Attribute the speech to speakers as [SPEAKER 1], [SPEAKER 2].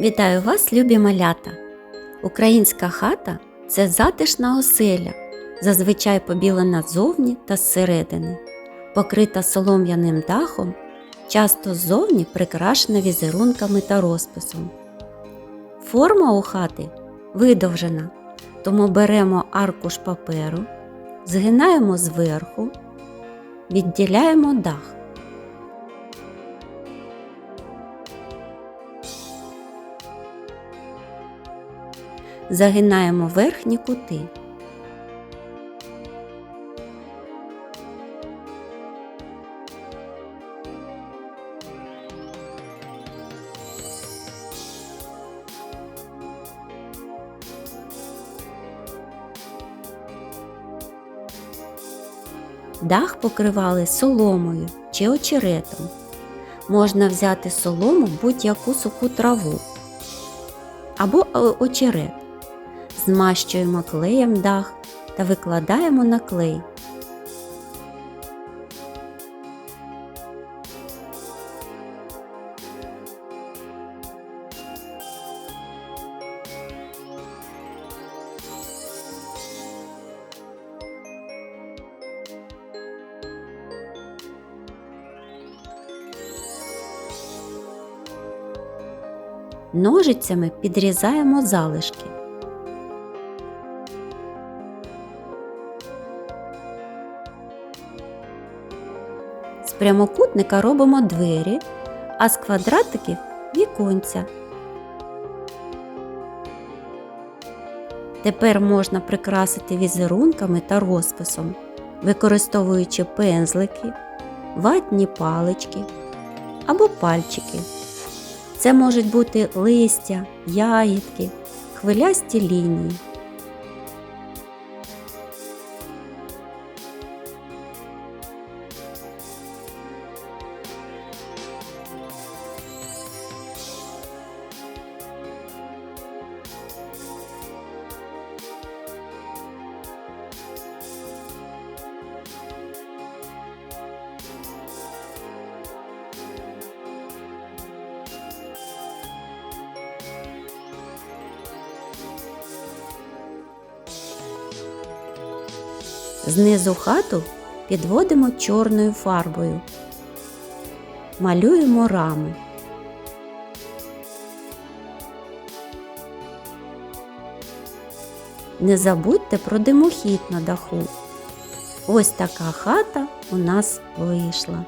[SPEAKER 1] Вітаю вас, любі малята! Українська хата це затишна оселя, зазвичай побілена ззовні та зсередини, покрита солом'яним дахом, часто ззовні прикрашена візерунками та розписом. Форма у хати видовжена, тому беремо аркуш паперу, згинаємо зверху, відділяємо дах. Загинаємо верхні кути. Дах покривали соломою чи очеретом. Можна взяти солому будь-яку суху траву або е, очерет. Змащуємо клеєм дах та викладаємо на клей. Ножицями підрізаємо залишки. Прямокутника робимо двері, а з квадратиків віконця. Тепер можна прикрасити візерунками та розписом, використовуючи пензлики, ватні палички або пальчики. Це можуть бути листя, ягідки, хвилясті лінії. Знизу хату підводимо чорною фарбою. Малюємо рами. Не забудьте про димохід на даху. Ось така хата у нас вийшла.